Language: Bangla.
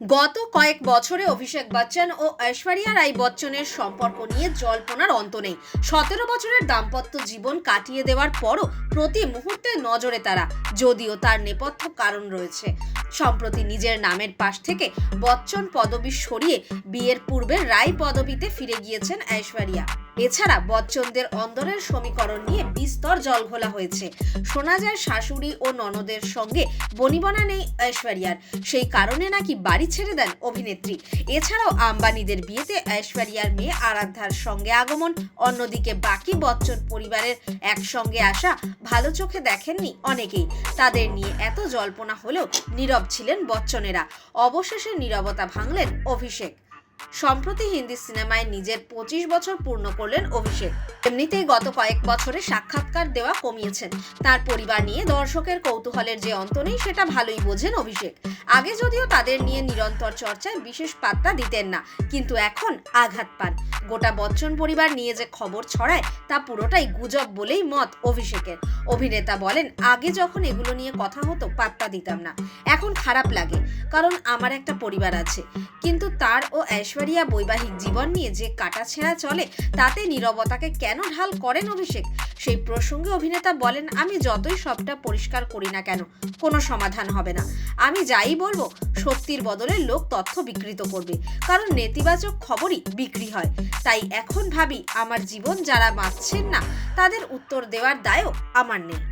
গত কয়েক বছরে অভিষেক বচ্চন ও ঐশ্বরিয়া রাই বচ্চনের সম্পর্ক নিয়ে জল্পনার অন্ত নেই। সতেরো বছরের দাম্পত্য জীবন কাটিয়ে দেওয়ার পরও প্রতি মুহূর্তে নজরে তারা, যদিও তার নেপথ্য কারণ রয়েছে। সম্প্রতি নিজের নামের পাশ থেকে বচ্চন পদবি সরিয়ে বিয়ের পূর্বে রায় পদবিতে ফিরে গিয়েছেন ঐশ্বরিয়া। এছাড়া বচ্চনদের অন্দরের সমীকরণ নিয়ে বিস্তর জলঘোলা হয়েছে। শোনা যায় শাশুড়ি ও ননদের সঙ্গে বনিবনা নেই ঐশ্বরিয়ার। সেই কারণে নাকি বাড়ি ছেড়ে দেন অভিনেত্রী। এছাড়াও আম্বানিদের বিয়েতে ঐশ্বরিয়ার মেয়ে আরাধ্যার সঙ্গে আগমন। অন্যদিকে বাকি বচ্চন পরিবারের একসঙ্গে আসা ভালো চোখে দেখেননি অনেকেই। তাদের নিয়ে এত জল্পনা হলেও নীরব ছিলেন বচ্চনেরা। অবশেষে নীরবতা ভাঙলেন অভিষেক। সম্প্রতি হিন্দি সিনেমায় নিজের পঁচিশ বছর পূর্ণ করলেন অভিষেক। এমনিতেই গত কয়েক বছরে সাক্ষাৎকার দেওয়া কমিয়েছেন। তার পরিবার নিয়ে দর্শকের কৌতূহলের যে অন্ত নেই, সেটা ভালোই বোঝেন অভিষেক। আগে যদিও তাদের নিয়ে নিরন্তর চর্চায় বিশেষ পাত্তা দিতেন না, কিন্তু এখন আঘাত পান। গোটা বচ্চন পরিবার নিয়ে যে খবর ছড়ায়, তা পুরোটাই গুজব বলেই মত অভিষেকের। অভিনেতা বলেন, আগে যখন এগুলো নিয়ে কথা হতো, পাত্তা দিতাম না। এখন খারাপ লাগে, কারণ আমার একটা পরিবার আছে। কিন্তু তার ও ঐশ্বরিয়া বৈবাহিক জীবন নিয়ে যে কাটা ছেঁড়া চলে, তাতে নীরবতাকে কেন ঢাল করেন অভিষেক? সেই প্রসঙ্গে অভিনেতা বলেন, আমি যতই সবটা পরিষ্কার করি না কেন, কোনো সমাধান হবে না। আমি যাই বলব সত্যির বদলে লোক তথ্য বিকৃত করবে। কারণ নেতিবাচক খবরই বিক্রি হয়। তাই এখন ভাবি, আমার জীবন যারা বাঁচছেন না, তাদের উত্তর দেওয়ার দায়ও আমার নেই।